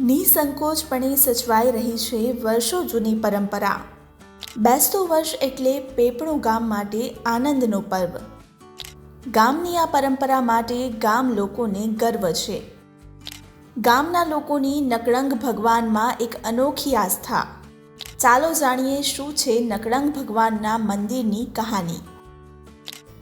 નિસંકોચપણે સચવાઈ રહી છે વર્ષો જૂની પરંપરા. બેસતું વર્ષ એટલે પેપણું ગામ માટે આનંદનો પર્વ. ગામની આ પરંપરા માટે ગામ લોકોને ગર્વ છે. ગામના લોકોની નકળંગ ભગવાનમાં એક અનોખી આસ્થા. ચાલો જાણીએ શું છે નકળંગ ભગવાનના મંદિરની કહાની.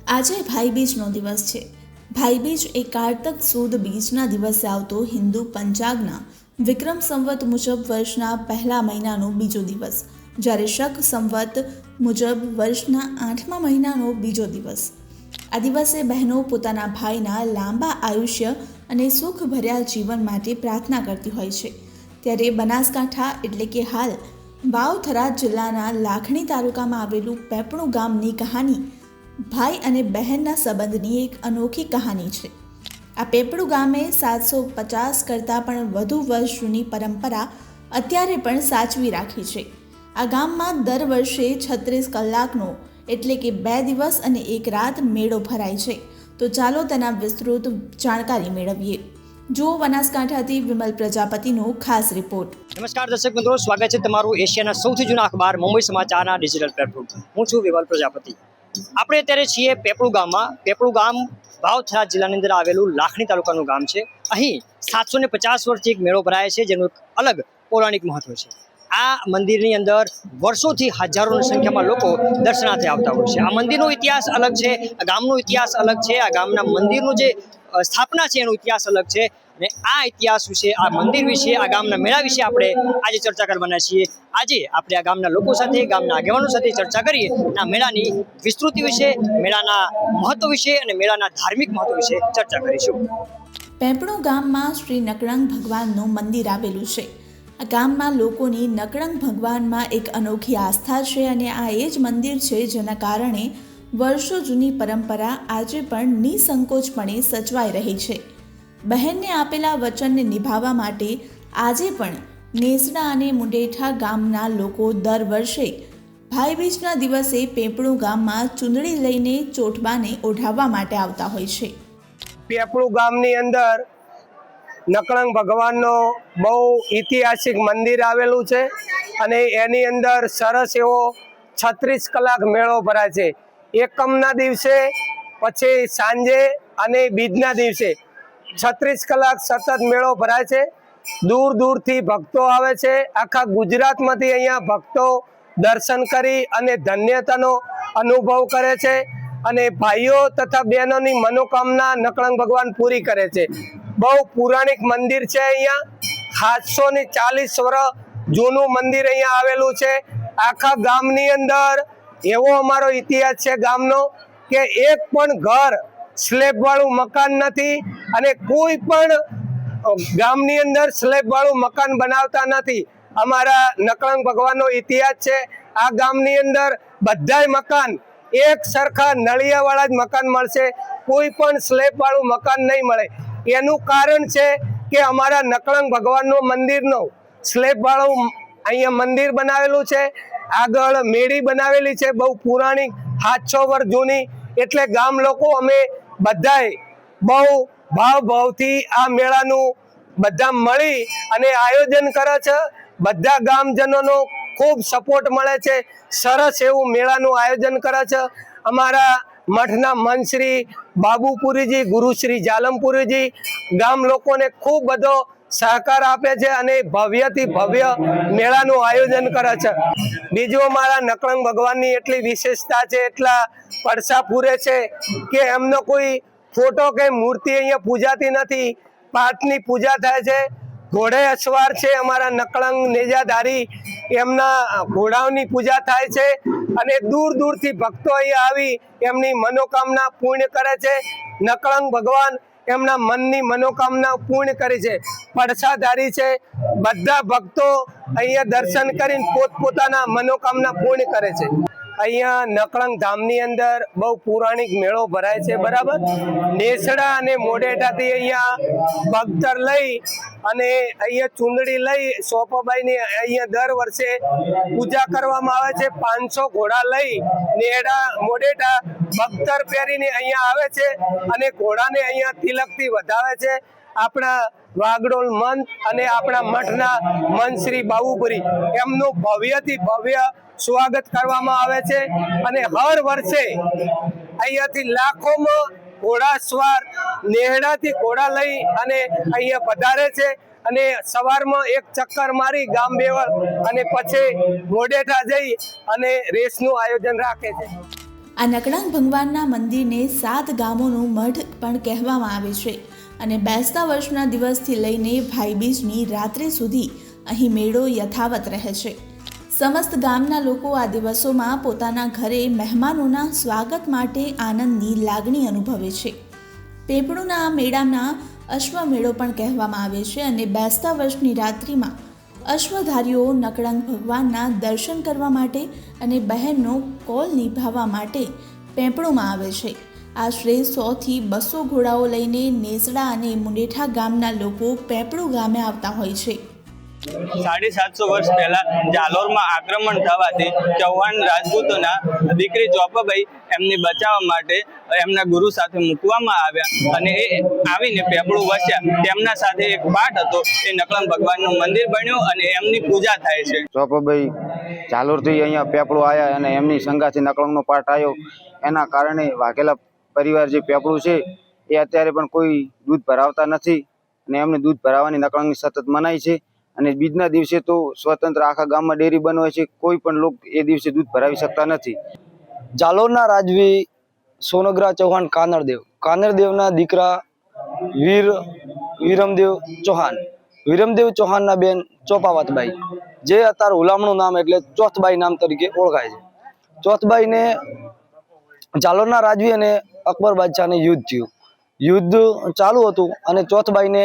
આજે ભાઈબીજનો દિવસ છે. ભાઈબીજ એ કારતક સુદ બીજના દિવસે આવતો હિન્દુ પંચાગના વિક્રમ સંવત મુજબ વર્ષના પહેલા મહિનાનો બીજો દિવસ, જ્યારે શક સંવત મુજબ વર્ષના આઠમા મહિનાનો બીજો દિવસ. આ દિવસે બહેનો પોતાના ભાઈના લાંબા આયુષ્ય અને સુખભર્યા જીવન માટે પ્રાર્થના કરતી હોય છે. ત્યારે બનાસકાંઠા એટલે કે હાલ વાવથરા જિલ્લાના લાખણી તાલુકામાં આવેલું પેપણું ગામની કહાની ભાઈ અને બહેનના સંબંધની એક અનોખી કહાની છે. આ પેપડું ગામે સાતસો પચાસ કરતાં પણ વધુ વર્ષ જૂની પરંપરા અત્યારે પણ સાચવી રાખી છે. આ ગામમાં દર વર્ષે છત્રીસ કલાકનો એટલે કે બે દિવસ અને એક રાત મેળો ભરાય છે. તો ચાલો તેના વિસ્તૃત જાણકારી મેળવીએ. જુઓ બનાસકાંઠાથી વિમલ પ્રજાપતિનો ખાસ રિપોર્ટ. નમસ્કાર દર્શક મિત્રો, સ્વાગત છે તમારું એશિયાના સૌથી જૂના અખબાર મુંબઈ સમાચારના ડિજિટલ પ્લેટફોર્મ હું છું વિમલ પ્રજાપતિ. આપણે અત્યારે છીએ પેપળુ ગામમાં. પેપળુ ગામ ભાવથરા જિલ્લાની અંદર આવેલું લાખણી તાલુકાનું ગામ છે. અહીં સાતસો ને પચાસ વર્ષથી એક મેળો ભરાય છે, જેનું અલગ પૌરાણિક મહત્વ છે. આ મંદિરની અંદર વર્ષોથી હજારોની સંખ્યામાં લોકો દર્શનાર્થે આવતા હોય છે. આ મંદિરનો ઇતિહાસ અલગ છે, આ ગામનો ઇતિહાસ અલગ છે, આ ગામના મંદિરનું જે સ્થાપના છે એનો ઇતિહાસ અલગ છે. અને આ ઇતિહાસ વિશે, આ મંદિર વિશે, આ ગામના મેળા વિશે આપણે આજે ચર્ચા કરવાના છીએ. આજે આપણે આ ગામના લોકો સાથે, ગામના આગેવાનો સાથે ચર્ચા કરીએ. આ મેળાની વિસ્તૃતિ વિશે, મેળાના મહત્વ વિશે અને મેળાના ધાર્મિક મહત્વ વિશે ચર્ચા કરીશું. પેપણું ગામમાં શ્રી નકળંગ ભગવાનનું મંદિર આવેલું છે. આ ગામમાં લોકોની નકળંગ ભગવાનમાં એક અનોખી આસ્થા છે અને આ એ જ મંદિર છે જેના કારણે વર્ષો જૂની પરંપરા આજે પણ નિસંકોચપણે સચવાઈ રહી છે. બહેનને આપેલા વચનને નિભાવવા માટે આજે પણ નેસડા અને મુંડેઠા ગામના લોકો દર વર્ષે ભાઈબીજના દિવસે પેપળું ગામમાં ચૂંદડી લઈને ચોટબાને ઓઢાવવા માટે આવતા હોય છે. પેપળું ગામની અંદર નકળંગ ભગવાનનો બહુ ઐતિહાસિક મંદિર આવેલું છે અને એની અંદર સરસ એવો છત્રીસ કલાક મેળો ભરાય છે. એકમના દિવસે, પછી સાંજે અને બીજના દિવસે છત્રીસ કલાક સતત મેળો ભરાય છે. દૂર દૂરથી ભક્તો આવે છે. આખા ગુજરાતમાંથી અહીંયા ભક્તો દર્શન કરી અને ધન્યતાનો અનુભવ કરે છે અને ભાઈઓ તથા બહેનોની મનોકામના નકળંગ ભગવાન પૂરી કરે છે. બહુ પુરાણિક મંદિર છે અહીંયા. સાતસો ને ચાલીસ વર્ષ જૂનું મંદિર અહીંયા આવેલું છે. આખા ગામની અંદર એવો અમારો ઇતિહાસ છે ગામનો કે એક પણ ઘર સ્લેબ વાળું મકાન નથી અને કોઈ પણ ગામની અંદર સ્લેબ વાળું મકાન બનાવતા નથી. અમારા નકળંગ ભગવાનનો ઇતિહાસ છે, આ ગામની અંદર બધાય મકાન એક સરખા નળિયાવાળા જ મકાન મળશે. કોઈ પણ સ્લેબ વાળું મકાન નહીં મળે. એનું કારણ છે કે અમારા નકળંગ ભગવાનનું મંદિરનો સ્લેબ વાળું અહીંયા મંદિર બનાવેલું છે. આગળ મેળી બનાવેલી છે, બહુ પુરાણી સાતસો વર્ષ જૂની. એટલે ગામ લોકો અમે બધાય બહુ ભાવભાવથી આ મેળાનું બધા મળી અને આયોજન કરે છે. બધા ગામજનોનો ખૂબ સપોર્ટ મળે છે. સરસ એવું મેળાનું આયોજન કરે છે. અમારા મઠના મનશ્રી બાબુપુરીજી, ગુરુશ્રી જાલમપુરીજી ગામ લોકોને ખૂબ બધો સહકાર આપે છે અને ભવ્યથી ભવ્ય મેળાનું આયોજન કરે છે. બીજું અમારા નકળંગ ભગવાનની એટલી વિશેષતા છે, એટલા પડસા પૂરે છે કે એમનો કોઈ ફોટો કે મૂર્તિ અહીંયા પૂજાતી નથી. પાઠની પૂજા થાય છે. ઘોડે અસવાર છે અમારા નકળંગ નેજાધારી. એમના ઘોડાઓની પૂજા થાય છે અને દૂર દૂરથી ભક્તો અહીંયા આવી એમની મનોકામના પૂર્ણ કરે છે. નકળંગ ભગવાન એમના મનની મનોકામના પૂર્ણ કરી છે. પડછાધારી છે. બધા ભક્તો અહીંયા દર્શન કરીને પોતપોતાના મનોકામના પૂર્ણ કરે છે. અહીંયા નકળંગ ધામની અંદર બહુ પૌરાણિક મેળો ભરાય છે, બરાબર? નેસડા અને મોડેટાથી અહીંયા ભક્તર લઈ અને અહીંયા ચૂંદડી લઈ સોપાબાઈની અહીંયા દર વર્ષે પૂજા કરવામાં આવે છે. પાંચસો ઘોડા લઈ નેડા મોડેટા ભક્તર પહેરીને અહીંયા આવે છે અને ઘોડાને અહીંયા તિલકથી વધાવે છે. આપણા વાગડોલ મંત અને આપણા મઠના મન શ્રી બાબુપુરી એમનું ભવ્યથી ભવ્ય સ્વાગત કરવામાં આવે છે અને હર વર્ષે અહીંયાથી લાખોમાં ઘોડા સ્વાર નેહડાથી ઘોડા લઈ અને અહીંયા પધારે છે અને સવારમાં એક ચક્કર મારી ગામ બેવર અને પછી મોડેઠા જઈ અને રેસનું આયોજન રાખે છે. આ નકળંગ ભગવાનના મંદિરને સાત ગામોનું મઠ પણ કહેવામાં આવે છે. અને બેસતા વર્ષના દિવસથી લઈને ભાઈબીજની રાત્રિ સુધી અહીં મેળો યથાવત રહે છે. સમસ્ત ગામના લોકો આ દિવસોમાં પોતાના ઘરે મહેમાનોના સ્વાગત માટે આનંદની લાગણી અનુભવે છે. પેપળુના આ મેળાના અશ્વમેળો પણ કહેવામાં આવે છે અને બેસતા વર્ષની રાત્રિમાં અશ્વધારીઓ નકળંગ ભગવાનના દર્શન કરવા માટે અને બહેનનો કોલ નિભાવવા માટે પેંપળોમાં આવે છે. આશરે સોથી બસો ઘોડાઓ લઈને નેસડા અને મુંડેઠા ગામના લોકો પેંપળું ગામે આવતા હોય છે. સાડી સાતસો વર્ષ પહેલા જાલોરમાં આક્રમણ થવાથી ચૌહાણ રાજપૂતોના દીકરી ચોપાબાઈ એમને બચાવવા માટે એમના ગુરુ સાથે મૂકવામાં આવ્યા અને એ આવીને પેપળું વસ્યા. તેમના સાથે એક પાઠ હતો એ નકલમ ભગવાનનું મંદિર બન્યું અને એમની પૂજા થાય છે. ચોપાભાઈ જાલોરથી અહીંયા પેપડું આવ્યા અને એમની સંગાથી નકળમનો પાઠ આવ્યો એના કારણે વાઘેલા પરિવાર જે પેપડું છે, એ અત્યારે પણ કોઈ દૂધ ભરાવતા નથી અને એમને દૂધ ભરાવાની નકળંગની સતત મનાઈ છે. અને બીજના દિવસે તો સ્વતંત્ર આખા ગામમાં ડેરી બનવાય છે, કોઈ પણ લોક એ દિવસે દૂધ ભરાવી શકતા નથી. જાલોરના રાજવી સોનગરા ચૌહાણ કાનરદેવ. કાનરદેવના દીકરા વીર, વિરમદેવ ચૌહાણ. વિરમદેવ ચૌહાણના બેન ચોપાવતબાઈ જે અત્યારે હુલામણું નામ એટલે ચોથબાઈ નામ તરીકે ઓળખાય છે. ચોથબાઈને જાલોરના રાજવી અને અકબર બાદશાહને યુદ્ધ થયું. યુદ્ધ ચાલુ હતું અને ચોથબાઈને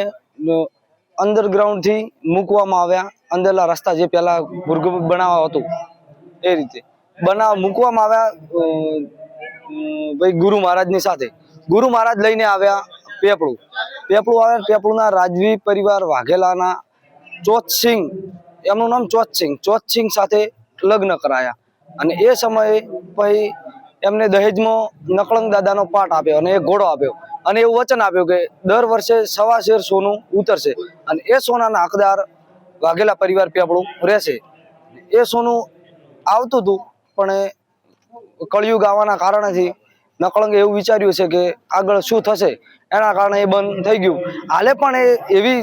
અંડરગ્રાઉન્ડથી મૂકવામાં આવ્યા. અંદરના રસ્તા જે પહેલાં ભૂર્ગ બનાવવા હતું, એ રીતે. બનાવ મૂકવામાં આવ્યા ભાઈ ગુરુ મહારાજની સાથે. ગુરુ મહારાજ લઈને આવ્યા પેપળું. પેપળું આવ્યા પેપળુંના રાજવી પરિવાર વાઘેલાના ચોથસિંહ એમનું નામ ચોથસિંહ ચોથસિંહ સાથે લગ્ન કરાયા. અને એ સમયે પછી એમને દહેજમાં નકળંગ દાદાનો પાઠ આપ્યો અને એક ઘોડો આપ્યો. અને એવું વચન આપ્યું કે દર વર્ષે સવા શેર સોનું ઉતરશે અને એ સોનાના હકદાર વાઘેલા પરિવાર આપણું રહેશે. એ સોનું આવતું હતું, પણ એ કળિયુગ આવવાના કારણેથી નકળંગે એવું વિચાર્યું છે કે આગળ શું થશે? એના કારણે એ બંધ થઈ ગયું. હાલે પણ એ એવી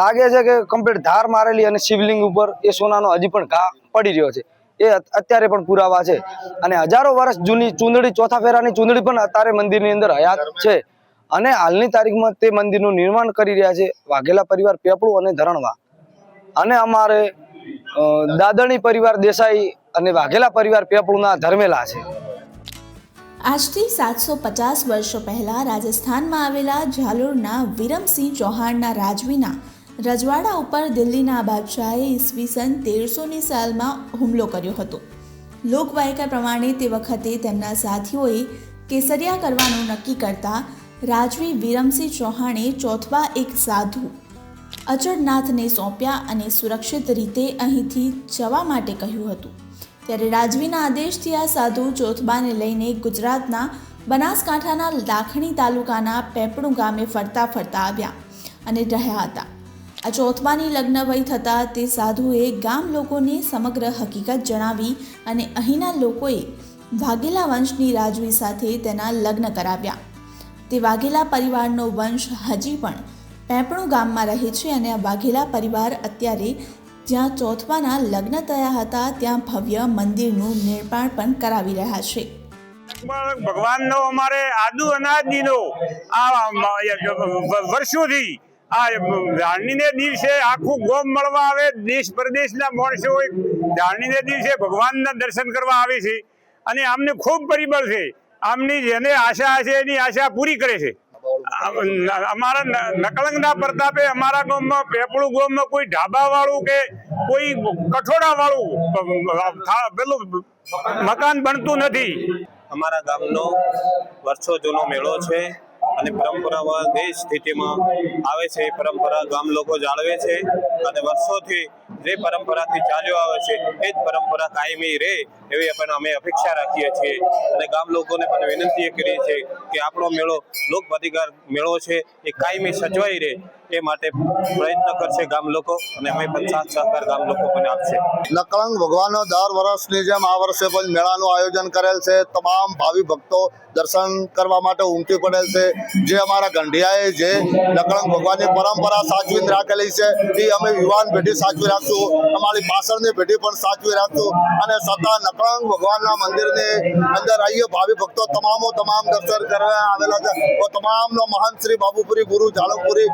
લાગે છે કે કમ્પ્લીટ ધાર મારેલી અને શિવલિંગ ઉપર એ સોનાનો હજી પણ ઘા પડી રહ્યો છે. એ અત્યારે પણ પુરાવા છે. અને હજારો વર્ષ જૂની ચૂંદડી, ચોથા ફેરાની ચૂંદડી પણ અત્યારે મંદિરની અંદર હયાત છે. અને હાલની તારીખમાં તે મંદિરનું નિર્માણ કરી રહ્યા છે વાઘેલા પરિવાર પેપળું અને ધરણવા. અને અમારે દાદણી પરિવાર દેસાઈ અને વાઘેલા પરિવાર પેપળુના ધર્મેલા છે. આજથી સાતસો પચાસ વર્ષો પહેલાં રાજસ્થાનમાં આવેલા ઝાલોરના વિરમસિંહ ચૌહાણના રાજવીના રજવાડા ઉપર દિલ્હીના બાદશાહે ઈસવીસન તેરસોની સાલમાં હુમલો કર્યો હતો. લોકવાયકા પ્રમાણે તે વખતે તેમના સાથીઓએ કેસરિયા કરવાનું નક્કી કરતા રાજવી વિરમસિંહ ચૌહાણે ચોથવા એક સાધુ અચળનાથને સોંપ્યા અને સુરક્ષિત રીતે અહીંથી જવા માટે કહ્યું હતું. ત્યારે રાજવીના આદેશથી આ સાધુ ચોથબાને લઈને ગુજરાતના બનાસકાંઠાના લાખણી તાલુકાના પેપણું ગામે ફરતા ફરતા આવ્યા અને રહ્યા હતા. આ ચોથમાની લગ્ન વય થતાં તે સાધુએ ગામ લોકોને સમગ્ર હકીકત જણાવી અને અહીંના લોકોએ વાઘેલા વંશની રાજવી સાથે તેના લગ્ન કરાવ્યા. તે વાઘેલા પરિવારનો વંશ હજી પણ પેપણું ગામમાં રહે છે અને આ વાઘેલા પરિવાર અત્યારે જ્યાં ચોથમાના લગ્ન થયા હતા ત્યાં ભવ્ય મંદિરનું નિર્માણ પણ કરાવી રહ્યા છે. ભગવાનનો અમારે આદુ અનાદિનો આ વર્ષોથી આ ધારણીને દિવસે આખું ગોમ મળવા આવે, દેશ પરદેશના માણસો ધારણીને દિવસે ભગવાનના દર્શન કરવા આવે છે. અને આમને ખૂબ પરિબળ છે. આમની જેને આશા છે એની આશા પૂરી કરે છે. અમારા નકલંગના પ્રતાપે અમારા ગામમાં, પેપળું ગામમાં કોઈ ઢાબા વાળું કે કોઈ કઠોડા વાળું પેલું મકાન બનતું નથી. અમારા ગામનો વર્ષો જૂનો મેળો છે. અને પરંપરામાં એ સ્થિતિમાં આવે છે, એ પરંપરા ગામ લોકો જાળવે છે અને વર્ષોથી જે પરંપરાથી ચાલ્યો આવે છે, એ જ પરંપરા કાયમી રહે એવી પણ અમે અપેક્ષા રાખીએ છીએ. અને ગામ લોકોને પણ વિનંતી કરીએ છીએ કે આપણો મેળો લોક અધિકાર મેળો છે, એ કાયમી સચવાઈ રહે. એ માટે પ્રયત્ન કરશે ગામ લોકો અને અમે પણ સાથ સહકાર ગામ લોકો પણ આપશે. નકળંગ ભગવાનનો દર વર્ષની જેમ આ વર્ષે પણ મેળાનું આયોજન કરેલ છે. તમામ ભાવિ ભક્તો દર્શન કરવા માટે ઉમટી પડેલ છે. જે અમારા ગંઢિયાએ જે નકળંગ ભગવાનની પરંપરા સાચવી રાખેલી છે, એ અમે યુવાન પેઢી સાચવી રાખશું. અમારી પાછળની પેઢી પણ સાચવી રાખશું. અને સદા નકળંગ ભગવાનના મંદિરની અંદર આવીએ. ભાવિ ભક્તો તમામો તમામ દર્શન કરવા આવેલા છે. તો તમામનો મહાન શ્રી બાબુપુરી ગુરુ ઝાલમપુરી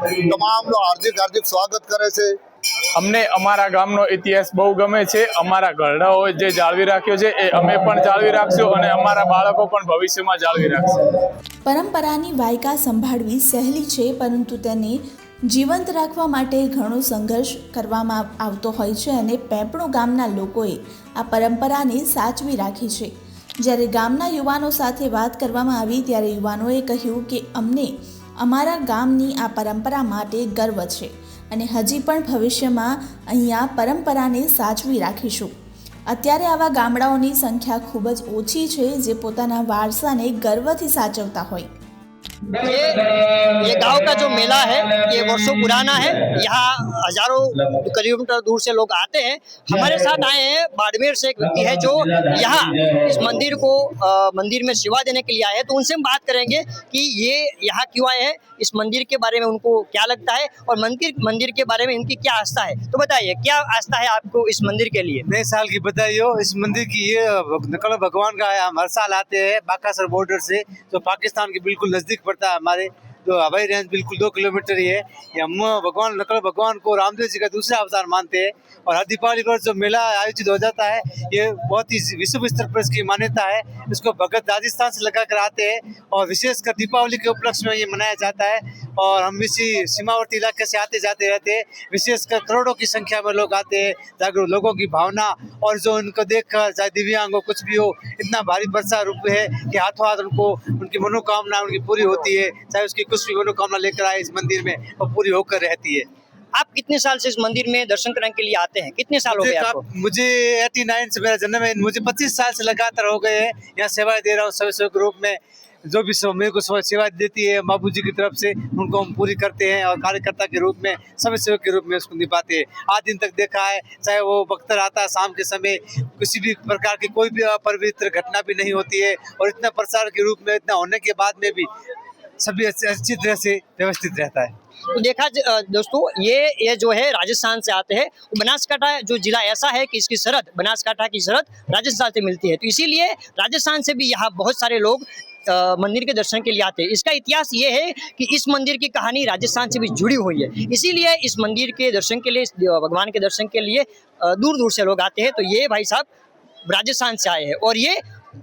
તમામનો હાર્દિક હાર્દિક સ્વાગત કરે છે. અમને અમારા ગામનો ઇતિહાસ બહુ ગમે છે. અમારા ઘરડાઓ જે જાળવી રાખ્યો છે એ અમે પણ જાળવી રાખશું અને અમારા બાળકો પણ ભવિષ્યમાં જાળવી રાખશે. પરંપરાની વાયકા સંભાળવી સહેલી છે પરંતુ તેને જીવંત રાખવા માટે ઘણો સંઘર્ષ કરવામાં આવતો હોય છે અને પેંપણો ગામના લોકોએ આ પરંપરાને સાચવી રાખી છે. જ્યારે ગામના યુવાનો સાથે વાત કરવામાં આવી ત્યારે યુવાનોએ કહ્યું કે અમને અમારા ગામની આ પરંપરા માટે ગર્વ છે અને હજી પણ ભવિષ્યમાં અહીંયા પરંપરાને સાચવી રાખીશું. અત્યારે આવા ગામડાઓની સંખ્યા ખૂબ જ ઓછી છે જે પોતાના વારસાને ગર્વથી સાચવતા હોય. ये ये गाँव का जो मेला है ये वर्षों पुराना है। यहाँ हज़ारों किलोमीटर दूर से लोग आते हैं। हमारे साथ आए हैं बाड़मेर से एक व्यक्ति है जो यहाँ इस मंदिर को अ, मंदिर में सेवा देने के लिए आए हैं। तो उनसे हम बात करेंगे कि ये यहाँ क्यों आए हैं इस मंदिर के बारे में उनको क्या लगता है और मंदिर मंदिर के बारे में इनकी क्या आस्था है। तो बताइए क्या आस्था है आपको इस मंदिर के लिए? नए साल की हो इस मंदिर की ये नकल भगवान का है हम हर साल आते हैं बाकासर बॉर्डर से जो पाकिस्तान के बिल्कुल नज़दीक पड़ता है। हमारे तो हवाई रेंज बिल्कुल दो किलोमीटर ही है। ये हम भगवान नकल भगवान को रामदेव जी का दूसरा अवतार मानते हैं। और हर दीपावली पर जो मेला आयोजित हो जाता है, ये बहुत ही विश्व स्तर पर इसकी मान्यता है। इसको भगत राजस्थान से लगा कर आते हैं और विशेषकर दीपावली के उपलक्ष्य में ये मनाया जाता है। और हम इसी सीमावर्ती इलाके से आते जाते रहते हैं। विशेषकर करोड़ों की संख्या में लोग आते हैं जागरूक लोगों की भावना और जो उनको देख कर चाहे दिव्यांग हो कुछ भी हो इतना भारी वर्षा रूप है कि हाथों हाथ उनको उनकी मनोकामना उनकी पूरी होती है। चाहे उसकी कुछ भी मनोकामना लेकर आए इस मंदिर में वो पूरी होकर रहती है। आप कितने साल से इस मंदिर में दर्शन करने के लिए आते हैं? कितने साल हो गए का- आपको? मुझे 89 से मेरा जन्म है। मुझे 25 साल से लगातार हो गए हैं। यहाँ सेवाएँ दे रहा हूँ सभी सेवक रूप में। जो भी मेरे को सेवा देती है बाबू की तरफ़ से, उनको हम पूरी करते हैं और कार्यकर्ता के रूप में, सभी सेवक के रूप में उसको निभाते हैं। आज दिन तक देखा है, चाहे वो बख्तर आता है, शाम के समय, किसी भी प्रकार की कोई भी अपवित्र घटना भी नहीं होती है और इतना प्रसार के रूप में, इतना होने के बाद में भी सभी अच्छी तरह से व्यवस्थित रहता है। तो देखा दोस्तों, ये ये जो है राजस्थान से आते हैं। बनासकांठा जो जिला ऐसा है कि इसकी सरहद, बनासकांठा की सरहद राजस्थान से मिलती है। तो इसीलिए राजस्थान से भी यहाँ बहुत सारे लोग मंदिर के दर्शन के लिए आते हैं। इसका इतिहास ये है कि इस मंदिर की कहानी राजस्थान से भी जुड़ी हुई है। इसीलिए इस मंदिर के दर्शन के लिए, इस भगवान के दर्शन के लिए दूर दूर से लोग आते हैं। तो ये भाई साहब राजस्थान से आए हैं और ये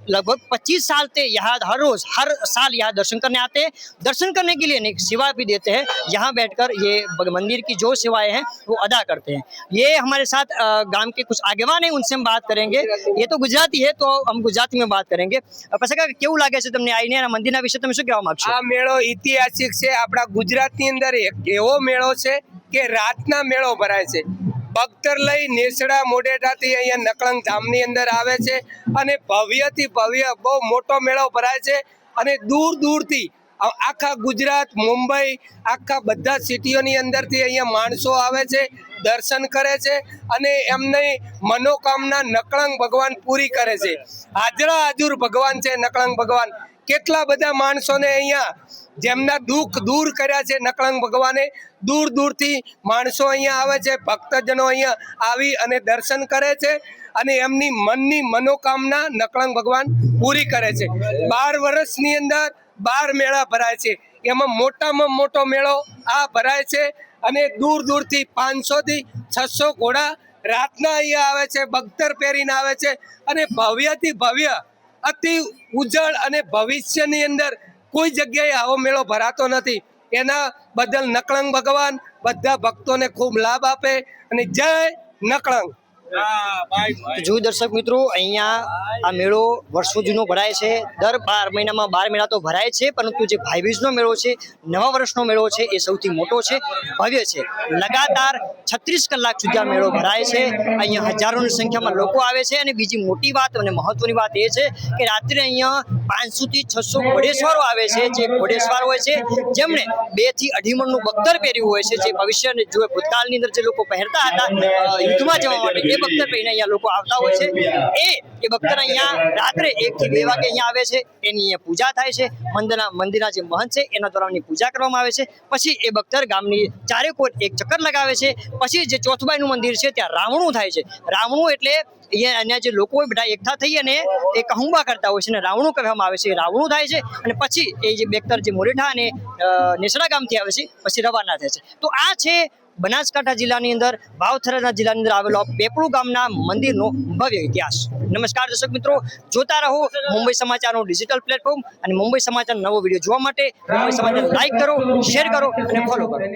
लगभग 25 साल से यहाँ हर रोज हर साल यहाँ दर्शन करने आते हैं दर्शन करने के लिए नहीं सेवा भी देते हैं यहाँ बैठकर ये ब- मंदिर की जो सेवाएं हैं वो अदा करते हैं ये हमारे साथ अ, गांव के कुछ આગેવાન है उनसे हम बात करेंगे ये तो गुजराती है तो हम गुजराती में बात करेंगे અ, પછી કાકા કેવું લાગે છે તમને આવીને આ મંદિરના વિશે તમે શું કહેવા માંગશો આ મેળો ઐતિહાસિક છે આપણા ગુજરાતની અંદર એક એવો મેળો છે કે રાતના મેળો ભરાય છે બખ્તર લઈ નેસડા મોઢેટાથી અહીંયા નકળંગ ધામની અંદર આવે છે અને ભવ્યથી ભવ્ય બહુ મોટો મેળો ભરાય છે અને દૂર દૂરથી આખા ગુજરાત, મુંબઈ, આખા બધા સિટીઓની અંદરથી અહીંયા માણસો આવે છે, દર્શન કરે છે અને એમની મનોકામના નકળંગ ભગવાન પૂરી કરે છે. હાજરા હાજુર ભગવાન છે, નકળંગ ભગવાન. કેટલા બધા માણસોને અહીંયા જેમના દુઃખ દૂર કર્યા છે નકળંગ ભગવાને, દૂર દૂરથી માણસો અહીંયા આવે છે, ભક્તજનો અહીંયા આવી અને દર્શન કરે છે અને એમની મનની મનોકામના નકળંગ ભગવાન પૂરી કરે છે. બાર વર્ષની અંદર બાર મેળા ભરાય છે. એમાં મોટામાં મોટો મેળો આ ભરાય છે અને દૂર દૂરથી પાંચસોથી છસો ઘોડા રાતના અહીંયા આવે છે, બખ્તર પહેરીને આવે છે અને ભવ્યથી ભવ્ય, અતિ ઉજ્જળ અને ભવિષ્યની અંદર કોઈ જગ્યાએ આવો મેળો ભરાતો નથી. એના બદલ નકળંગ ભગવાન બધા ભક્તોને ખૂબ લાભ આપે અને જય નકળંગ. તો દર્શક મિત્રો, અહીંયા આ મેળો વર્ષો જૂનો ભરાય છે. દર બાર મહિનામાં બાર મેળા તો ભરાય છે, પરંતુ જે ભાઈબીજનો મેળો છે, નવા વર્ષનો મેળો છે, એ સૌથી મોટો છે, ભવ્ય છે. લગાતાર છત્રીસ કલાક સુધી આ મેળો ભરાય છે. અહીંયા હજારોની સંખ્યામાં લોકો આવે છે અને બીજી મોટી વાત અને મહત્વની વાત એ છે કે રાત્રે અહીંયા પાંચસોથી છસો ઘોડેસવારો આવે છે. જે ઘોડેસવાર હોય છે, જેમણે બેથી અઢી મણનું બખ્તર પહેર્યું હોય છે, જે ભવિષ્ય જો ભૂતકાળની અંદર જે લોકો પહેરતા હતા યુદ્ધમાં જવા માટે બખ્તર પહેરીને અહીંયા લોકો આવતા હોય છે. એ એ બખ્તર અહીંયા રાત્રે એક થી બે વાગે અહીંયા આવે છે. એની અહીંયા પૂજા થાય છે. મંદિરના મંદિરના જે મહંત છે, એના દ્વારા પૂજા કરવામાં આવે છે. પછી એ બખ્તર ગામની ચારે કોર એક ચક્કર લગાવે છે. પછી જે ચોથબાઈનું મંદિર છે, ત્યાં રાવણું થાય છે. રાવણું એટલે અહીંયા અહીંયા જે લોકો હોય બધા એકઠા થઈ અને એ કહુંબા કરતા હોય છે અને રાવણું કહેવામાં આવે છે. એ રાવણું થાય છે અને પછી એ જે બેક્તર જે મોરેઠા અને નેસડા ગામથી આવે છે, પછી રવાના થાય છે. તો આ છે બનાસકાંઠા જિલ્લાની અંદર ભાવથરાના જિલ્લાની અંદર આવેલો પેપળુ ગામના મંદિરનો ભવ્ય ઇતિહાસ. નમસ્કાર દર્શક મિત્રો, જોતા રહો મુંબઈ સમાચારનું ડિજિટલ પ્લેટફોર્મ અને મુંબઈ સમાચાર નવો વીડિયો જોવા માટે મુંબઈ સમાચાર લાઈક કરો શેર કરો અને ફોલો કરો.